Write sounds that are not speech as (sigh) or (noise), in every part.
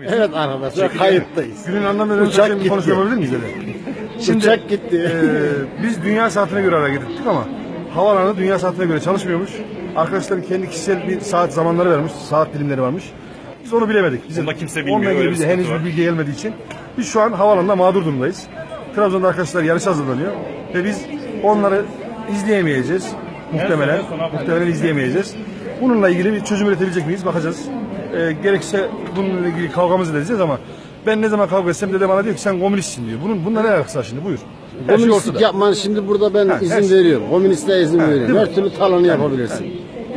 Evet arkadaşlar kayıttayız. Günün anlamı Uçak önemli bir gitti. konuşma yapabilir miyiz öyle? Şimdi Uçak gitti. eee, biz dünya saatine göre hareket ettik ama havaalanı dünya saatine göre çalışmıyormuş. Arkadaşların kendi kişisel bir saat zamanları vermiş, saat dilimleri varmış. Biz onu bilemedik. Bizim, Onu da kimse bilmiyor, Onunla öyle ilgili bir bize sıkıntı henüz var. bir bilgi gelmediği için biz şu an havaalanında mağdur durumdayız. Trabzon'da arkadaşlar yarış hazırlanıyor ve biz onları izleyemeyeceğiz. Muhtemelen, muhtemelen izleyemeyeceğiz. Bununla ilgili bir çözüm üretebilecek miyiz bakacağız. Eee, gerekirse bununla ilgili kavgamızı edeceğiz ama ben ne zaman kavga etsem dedem bana diyor ki sen komünistsin diyor. Bunun bununla ne alakası var şimdi buyur. Her şey Komünistlik ortada. yapman şimdi burada ben her izin şey. veriyorum. Komünistliğe izin veriyorum. Her türlü talanı yapabilirsin.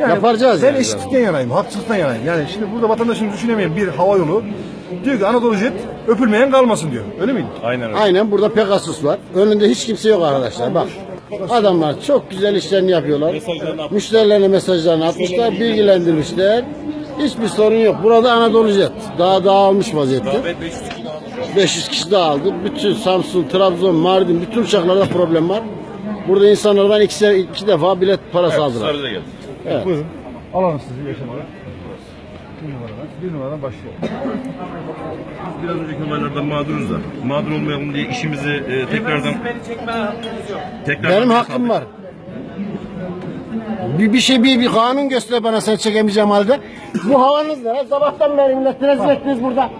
Yani Yapacağız Ben yani. eşitlikten yanayım, haksızlıktan yanayım. Yani şimdi burada vatandaşın düşünemeyen bir hava yolu diyor ki Anadolu Jet öpülmeyen kalmasın diyor. Öyle miydi? Aynen öyle. Aynen burada Pegasus var. Önünde hiç kimse yok arkadaşlar. Bak. Adamlar çok güzel işlerini yapıyorlar. Mesajlarını atmışlar. Müşterilerine mesajlarını atmışlar, bilgilendirmişler. Hiçbir sorun yok. Burada Anadolu Jet. Daha dağılmış vaziyette. Ve 500 kişi 500 kişi dağıldı. Bütün Samsun, Trabzon, Mardin bütün uçaklarda problem var. Burada insanlardan iki, iki defa bilet parası aldılar. Sarı'da geldi. Evet. Buyurun. Alalım sizi yaşamaya. Bir numaradan, bir numaradan başlayalım. Biraz önceki olaylardan mağduruz da. Mağdur olmayalım diye işimizi e, tekrardan tekrardan Benim hakkım var. Bir, bir şey bir, bir kanun göster bana sen çekemeyeceğim halde. Bu havanız ne? Sabahtan beri millet rezil ettiniz burada.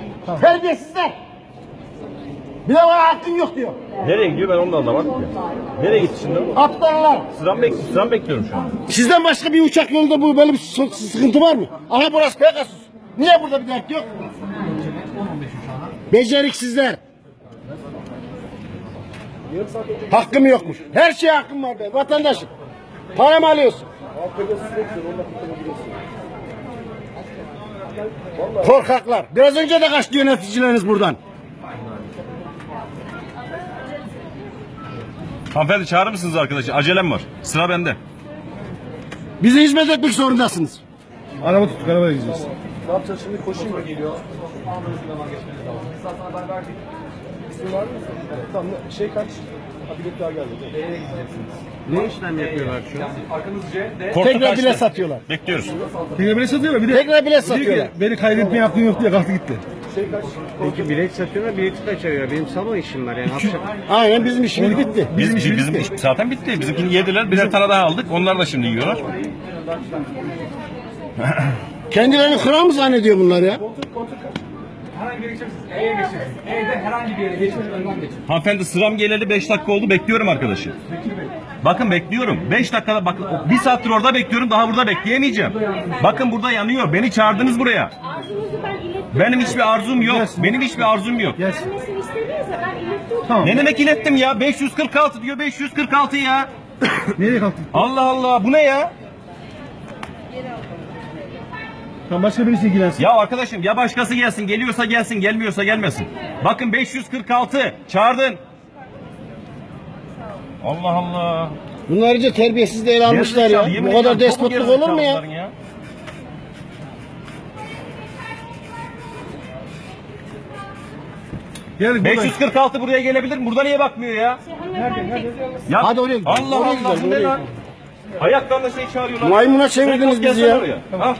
Terbiyesizler. Bir de bana hakkın yok diyor. Nereye gidiyor ben onu da anlamadım ki. Nereye gitti şimdi? Aptallar. Sıram, bek sıram bekliyorum şu an. Sizden başka bir uçak yolunda bu böyle bir sı- sıkıntı var mı? Aha burası Pegasus. Niye burada bir dert yok? Beceriksizler. Hakkım yokmuş. Her şeye hakkım var be vatandaşım. Paramı alıyorsun. Korkaklar. Biraz önce de kaçtı yöneticileriniz buradan. Hanımefendi çağırır mısınız arkadaşı? Acelem var. Sıra bende. Bize hizmet etmek zorundasınız. Araba tuttuk, arabaya gideceğiz. Ne yapacağız şimdi? Koşayım mı geliyor? İsim var mı? Tamam. Şey kaç? Bilet daha geldi. Nereye gideceksiniz? Ne işlem yapıyorlar şu an? Arkanız Tekrar bilet satıyorlar. Bekliyoruz. Bir bile satıyorlar. Bir de Tekrar ki, satıyorlar. beni kaybetmeye hakkın yok diye kalktı gitti. Şey kaç? Peki bilet satıyorlar, bileti kaçırıyor. Benim salon işim var yani. Akşam. Aynen bizim işimiz bitti. Biz, Bizim bizim, işimiz bizim iş zaten bitti. Bizimkini yediler. Birer tane daha aldık. Onlar da şimdi yiyorlar. Kendilerini kral mı zannediyor bunlar ya? Herhangi bir yere geçeceksiniz. E'ye geçeceksiniz. E'de herhangi bir yere geçin. Önden geçin. Hanımefendi sıram geleli 5 dakika oldu. Bekliyorum arkadaşı. Bakın bekliyorum. 5 dakikada bak bir saattir orada bekliyorum. Daha burada bekleyemeyeceğim. Bakın burada yanıyor. Beni çağırdınız buraya. Arzunuzu ben ilettim. Benim hiçbir arzum yok. Benim hiçbir arzum yok. Ben ilettim. Tamam. Ne demek ilettim ya? 546 diyor 546 ya. Nereye kalktın? Allah Allah bu ne ya? Tamam başka birisi ilgilensin. Ya arkadaşım ya başkası gelsin geliyorsa gelsin gelmiyorsa gelmesin. Bakın 546 çağırdın. Allah Allah. Bunlar iyice terbiyesiz de ele almışlar ya. Yemin Bu kadar çok despotluk olur mu ya? gerizekalıların Gel buradan. 546 buraya gelebilir mi? Burada niye bakmıyor ya? Hanımefendi bekliyor. ya Hadi oraya gidelim. Allah Oraya Allah gidelim, bu ne oraya lan? Ayaklarla şey çağırıyorlar. Maymuna çevirdiniz Sen bizi gelsene ya. oraya. Al.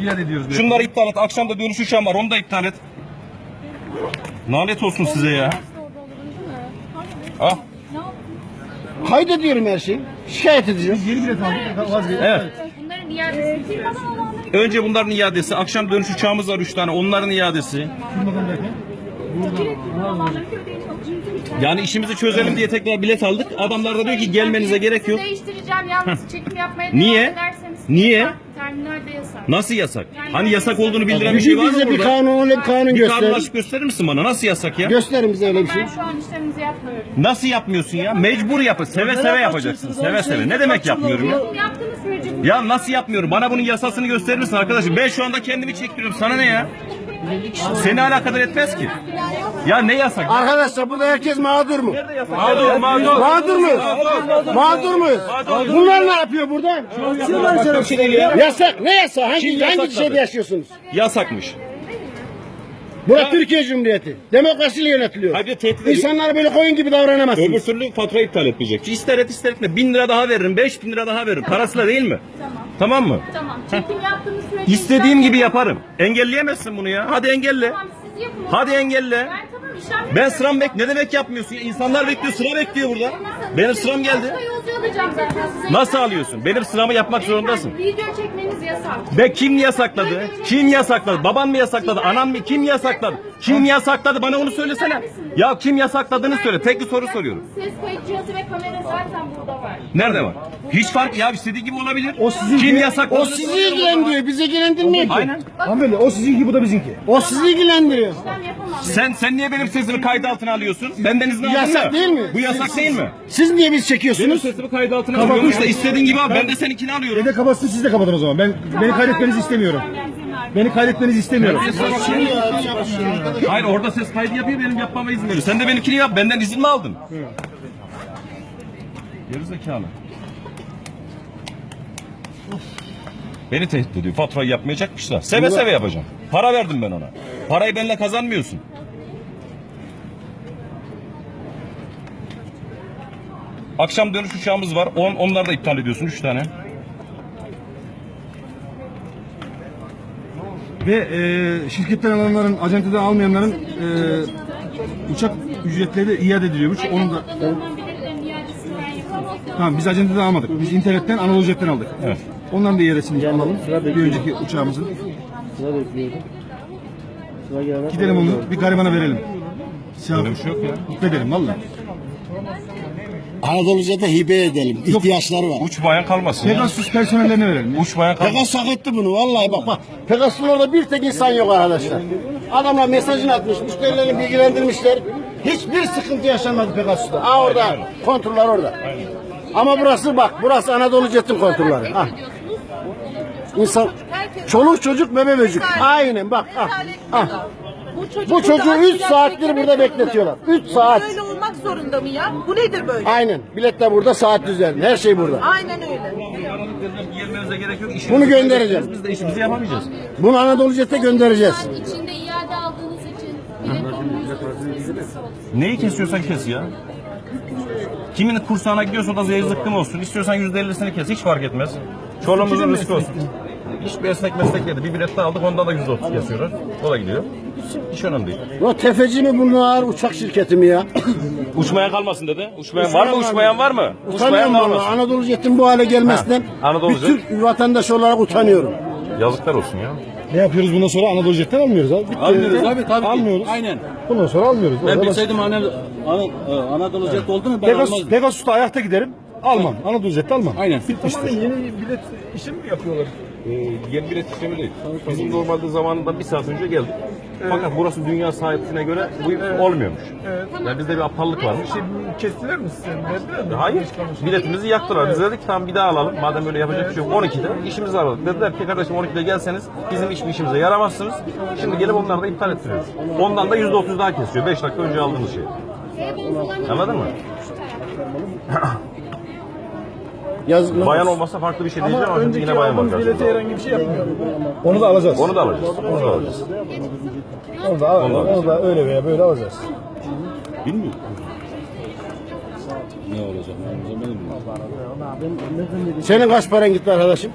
İade ediyoruz. bir. Şunları iptal et. Akşam da dönüş uçağım var. Onu da iptal et. Lanet olsun size ya. Al. Kaydediyorum her şeyi. Şikayet edeceğim. Yeni bilet aldık. Vazgeç. Evet. Bunların olanları Önce bunların iadesi. Akşam dönüş uçağımız var 3 tane. Onların iadesi. Derken. ödeyin. Yani işimizi çözelim diye tekrar bilet aldık. Adamlar da diyor ki gelmenize gerek yok. Değiştireceğim yalnız çekim yapmaya devam Niye? ederseniz. Niye? Terminalde yasak. Nasıl yasak? Hani yasak olduğunu bildiren bir şey var mı Bize bir burada? kanun öyle bir kanun Bir kanun gösterin. açık gösterir misin bana? Nasıl yasak ya? Gösterin bize öyle bir şey. Ben şu an işlemimizi yapmıyorum. Nasıl yapmıyorsun ya? Mecbur yapın. Seve seve yapacaksın. Seve seve. Ne demek yapmıyorum ya? Yaptığınız sürece bu Ya nasıl yapmıyorum? Bana bunun yasasını gösterir misin arkadaşım? Ben şu anda kendimi çektiriyorum. Sana ne ya? Seni alakadar etmez ki. Ya ne yasak? Arkadaşlar burada herkes mağdur mu? Mağdur, mağdur. Mağdur muyuz? Mağdur muyuz? Bunlar ne yapıyor burada? Yasak. Ne yasak? Hangi, hangi şeyde yaşıyorsunuz? Yasakmış. Burası Türkiye Cumhuriyeti. Demokrasiyle yönetiliyor. Hayır, tehdit ediyor. İnsanlara böyle koyun gibi Öbür davranamazsınız. türlü fatura iptal etmeyecek. İster et ister etme. Bin lira daha veririm. Beş bin lira daha veririm. Parasıyla değil mi? Tamam mı? Tamam. Çekim yaptığınız sürece... İstediğim gibi yaparım. Engelleyemezsin bunu ya. Hadi engelle. Tamam siz yapın. Hadi engelle. Ben tamam işlem Ben sıram bek ne demek yapmıyorsun? ya? İnsanlar bekliyor, sıra bekliyor burada. Benim sıram geldi. Başka yolcu alacağım zaten. Nasıl alıyorsun? Benim sıramı yapmak zorundasın. Video çekmeniz yasak. Ve kim yasakladı? Kim yasakladı? Baban mı yasakladı? Anam mı? Kim yasakladı? Kim yasakladı? Bana onu söylesene. Ya kim yasakladığını söyle. Tek bir soru soruyorum. Ses kayıt cihazı ve kamera zaten burada var. Nerede var? Hiç fark ya istediği gibi olabilir. O sizin kim yasakladı? O sizi ilgilendiriyor, bizi ilgilendirmiyor ki. Aynen. Hanımefendi o sizinki bu da bizimki. O sizi ilgilendiriyor. Yapamam. Sen sen niye benim sesimi kayıt altına alıyorsun? Benden izin aldın Yasak değil mi? Bu yasak değil mi? Siz niye biz Benim çekiyorsunuz? sesimi kayıt altına alıyorsun işte istediğin gibi al. Ben de seninkini alıyorum. Evde kapatsın siz de kapatın o zaman. Ben beni kaydetmenizi istemiyorum. Beni kaydetmenizi istemiyorum. Hayır orada ses kaydı yapıyor benim yapmama izin veriyor. Sen de benimkini yap. Benden izin mi aldın? Gerizekalı. Beni tehdit ediyor. Faturayı yapmayacakmışlar. Seve seve yapacağım. Para verdim ben ona. Parayı benimle kazanmıyorsun. Akşam dönüş uçağımız var. On, onları da iptal ediyorsun. Üç tane. Ve e, şirketten alanların, acenteden almayanların e, uçak ücretleri de iade ediliyormuş. Onun da tamam biz acenteden almadık. Biz internetten Anadolu Jet'ten aldık. Evet. Onların da iadesini alalım. Bir önceki uçağımızın. Gidelim onu bir garibana verelim. Öyle bir şey yok ya. Mutlu edelim valla. Anadolu Jet'e hibe edelim. İhtiyaçları var. Uçmayan kalmasın ya. Pegasus personellerine verelim. Uçmayan kalmasın. Pegasus hak etti bunu vallahi bak bak. Pegasus'un orada bir tek insan yok arkadaşlar. Adamlar mesajını atmış, müşterilerini bilgilendirmişler. Hiçbir sıkıntı yaşanmadı Pegasus'ta. Aa orada, kontroller orada. Ama burası bak, burası Anadolu Jet'in kontrolleri. Ha. İnsan, çoluk çocuk bebe böcük. Aynen bak. Ah, ah. Bu, çocuk Bu burada çocuğu aç 3 biraz saattir burada bekletiyorlar. 3 saat. Zorunda mı ya? Bu nedir böyle? Aynen. Bilet de burada, saat düzenli. Her şey burada. Aynen öyle. Gerek yok. İşimizi Bunu göndereceğiz. Biz de işimizi yapamayacağız. Bunu Anadolu Jet'e göndereceğiz. Saat içinde iade aldığınız için bilet Neyi kesiyorsan kes ya. Kimin kursağına gidiyorsa da zehir zıkkım olsun. İstiyorsan yüzde ellisini kes. Hiç fark etmez. Çoluğumuzun rızkı olsun. Hiçbir esnek meslek dedi. Bir bilet daha aldık. Onda da yüzde otuz kesiyorlar. O da gidiyor. Hiç önemli değil. O tefeci mi bunlar, uçak şirketi mi ya? (coughs) Uçmayan kalmasın dedi. Uçmayan var mı? Uçmayan var mı? Utanıyorum valla. Anadolu Jet'in bu hale gelmesinden Ha, Anadolu bir Jet. Türk vatandaş olarak utanıyorum. Yazıklar olsun ya. Ne yapıyoruz bundan sonra Anadolu Jet'ten almıyoruz abi. Bitti. Almıyoruz abi tabii ki. Almıyoruz. Aynen. Bundan sonra almıyoruz. Ben Orada bilseydim Anadolu, Anadolu Jet olduğunu ben Pegasus, almazdım. Pegasus'ta ayakta giderim. Almam. Anadolu Jet'te almam. Aynen. Bitmiştir. Yeni bilet sistemi değil. Bizim normalde zamanında bir saat önce geldik. Fakat burası dünya sahibine göre bu olmuyormuş. Yani bizde bir aptallık varmış. Kestiler mi sizi? Verdiler mi? Hayır. Biletimizi yaktılar. Biz dedik tamam bir daha alalım. Madem böyle yapacak bir şey yok. 12'de işimizi aradık. Dediler ki kardeşim 12'de gelseniz bizim iş işimize yaramazsınız. Şimdi gelip onları da iptal ettiriyoruz. Ondan da %30 daha kesiyor. 5 dakika önce aldığınız şey. Anladın mı? (laughs) Yazıklar Bayan olsun. olmasa farklı bir şey diyeceğim Ama önceki yine bayan aldığımız bilete karşımızda. herhangi bir şey yapmıyor. Onu da alacağız. Onu da alacağız. Onu da alacağız. Onu da, al- onu da öyle veya böyle alacağız. Bilmiyorum. Ne olacak? Ne olacak benim Senin kaç paran gitti arkadaşım?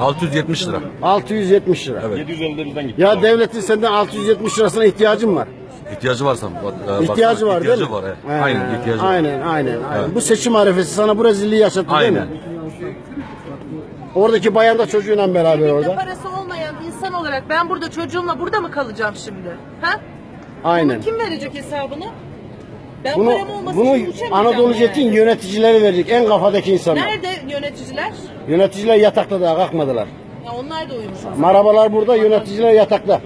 670 lira. 670 lira. 750 liradan gitti. Ya devletin senden 670 lirasına ihtiyacın var. İhtiyacı var sanırım. İhtiyacı var değil mi? İhtiyacı var. he. Aynen ihtiyacı var. Aynen, aynen, aynen. Bu seçim arifesi sana bu rezilliği yaşattı değil Aynen. Oradaki bayan da çocuğuyla beraber Cebimde orada. parası olmayan insan olarak ben burada çocuğumla burada mı kalacağım şimdi? Ha? Aynen. Kim verecek hesabını? Ben Bunu, param olmasa bunu şimdi uçamayacağım Anadolu yani. Jet'in yöneticileri verecek. En kafadaki insanlar. Nerede yöneticiler? Yöneticiler yatakta daha kalkmadılar. Ya onlar da uyumuş. Arabalar burada, yöneticiler yatakta.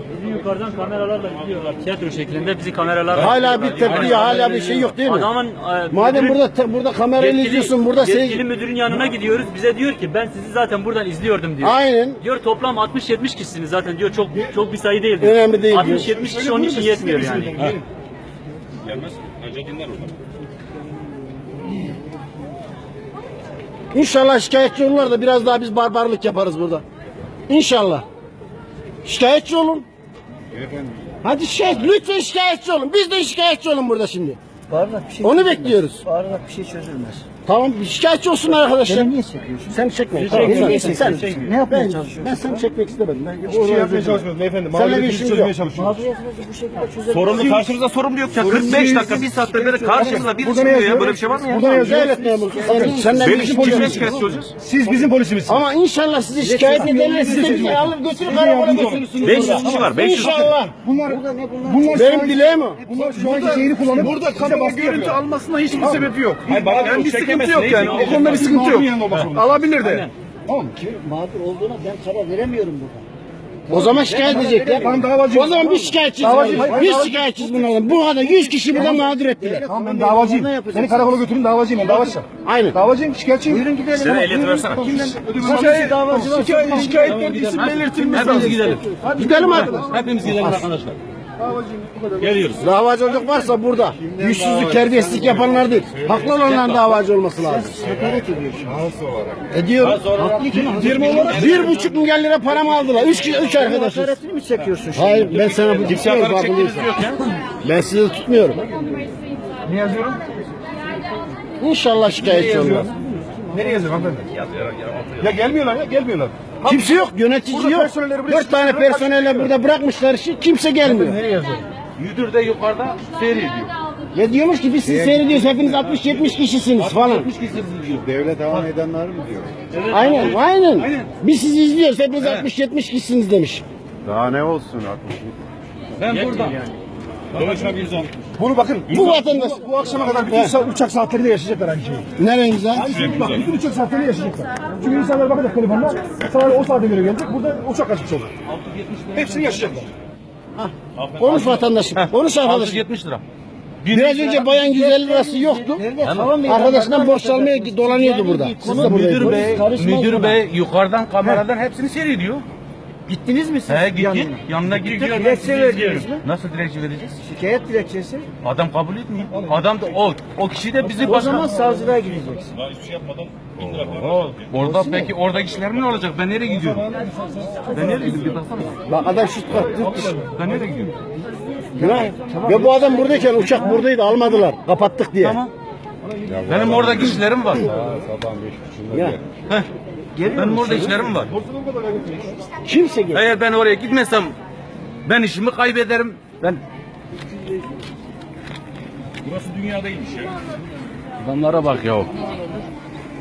Yukarıdan kameralarla gidiyorlar tiyatro şeklinde bizi kameralar Hala bir tepki, hala bir şey yok değil mi? Adamın e, Madem müdürün- burada te- burada yetkili- izliyorsun, burada yetkili seyir... müdürün yanına gidiyoruz. Bize diyor ki ben sizi zaten buradan izliyordum diyor. Aynen. Diyor toplam 60-70 kişisiniz zaten diyor çok çok bir sayı değil diyor. Önemli değil diyor. 60-70 kişi onun için yetmiyor yani. Gelmez. Ancak dinler orada. İnşallah şikayetçi olurlar da biraz daha biz barbarlık yaparız burada. İnşallah. Şikayetçi olun. Hadi şikayet, lütfen şikayetçi olun. Biz de şikayetçi olun burada şimdi. Bağırarak bir şey Onu çözülmez. bekliyoruz. Bağırarak bir şey çözülmez. Tamam şikayetçi olsun arkadaşlar. Beni niye çekiyorsun? Sen çekme. Beni Tamam, niye sen, çekiyorsun? sen, Ne yapmaya ben, çalışıyorsun? ben seni çekmek istemedim. Ben Hiçbir şey yapmaya çalışmıyoruz beyefendi. Bir Mağduriyetimizi işim çözmeye yok. çalışıyoruz. Mağduriyetinizi bu şekilde çözelim. Sorumlu karşımızda sorumlu yok ya. 45 dakika, bir saatte beri karşımızda bir Burada ne çıkıyor ya. Böyle bir şey var mı ya? Burada ne yazıyor? Devlet memurusun. Sen, senden bir Benim için kimle yok. şikayetçi olacağız? Siz bizim polisimizsiniz. Ama inşallah sizi şikayet ederler. Siz de bir alır götürür karakola götürürsünüz. 500 kişi var, 500 kişi. İnşallah. Bunlar, bunlar Benim dileğim o. Bunlar şu anki şeyini kullanıp burada kamera görüntü almasına hiçbir sebebi yok. Hayır, bana yani bir sıkıntı yok yani. O konuda bir sıkıntı yok. Alabilir de. Tamam. Mağdur olduğuna ben karar veremiyorum burada. O zaman şikayet edecekler. Ben davacıyım. O zaman bir şikayetçiyiz. Davacıyım. davacıyım. şikayetçiyiz bunlardan. Bu kadar 100 kişi burada mağdur ettiler. Tamam ben davacıyım. Seni karakola götürün davacıyım ben davacıyım. Aynen. Davacıyım şikayetçiyim. Buyurun gidelim. Sen ehliyeti versene. Şikayet, şikayet, şikayetler isim belirtilmesi. Hepimiz gidelim. Gidelim arkadaşlar. Hepimiz gidelim arkadaşlar. Geliyoruz. Davacılık varsa burada. Yüzsüzlük, terbiyesizlik yapanlar değil. Haklı olanların davacı olması lazım. Hakaret ediyorsun. Ediyorum. Firma olarak Bir buçuk milyar lira paramı aldılar. Üç, kişi- üç arkadaşız. hakaretini mi çekiyorsun şimdi? Hayır ben sana bu tutmuyorum farkındaysan. Ben sizi tutmuyorum. Ne yazıyorum? İnşallah şikayetçi olmaz. Nereye yazıyorum hanımefendi? Ya gelmiyorlar ya gelmiyorlar. Kimse yok, yönetici Burada yok. personelleri buraya Dört tane çıkartıyorlar, personelle burada bırakmışlar işi, kimse gelmiyor. Nereye yazıyorum? Müdür de yukarıda seyrediyor. Ya diyormuş ki biz sizi seyrediyoruz, hepiniz 60-70 kişisiniz falan. Devlet devam edenler mi diyor? Aynen, aynen. Biz sizi izliyoruz, hepiniz 60-70 kişisiniz demiş. Daha ne olsun 60 Ben burada. Bunu bakın. Bu vatandaş. Bu akşama kadar bütün sa- uçak saatlerinde yaşayacaklar aynı şeyi. Nereye güzel? Bak bütün uçak saatlerinde yaşayacaklar. Çünkü insanlar bakacak telefonla. Sana o saate göre gelecek. Burada uçak kaçmış olur. Hepsini yaşayacaklar. Konuş vatandaşım, konuş arkadaşım. 670 lira. Biraz önce bayan 150 lirası yoktu. Arkadaşından borç almaya dolanıyordu burada. Siz de Müdür bey, müdür bey yukarıdan kameradan hepsini seyrediyor. Gittiniz mi siz? He gittik. yanına? Yanına gittik. Dilekçe verdiniz mi? Nasıl dilekçe vereceğiz? Şikayet dilekçesi. Adam kabul etmiyor. Adam da o o kişi de bizi O başka. zaman savcılığa gideceksin. Oo, Orada peki oradaki işler ne olacak? Ben nereye gidiyorum? Ben nereye gidiyorum? Bir baksana. Bak adam şu yurt dışı. Ben nereye gidiyorum? Günah. Ve bu adam buradayken uçak buradaydı almadılar. Kapattık diye. Tamam. Benim oradaki işlerim var. Ya. Heh. Benim orada işlerim var. Kimse gel. Eğer ben oraya gitmesem ben işimi kaybederim. Ben Burası dünyadaymış ya. adamlara bak ya.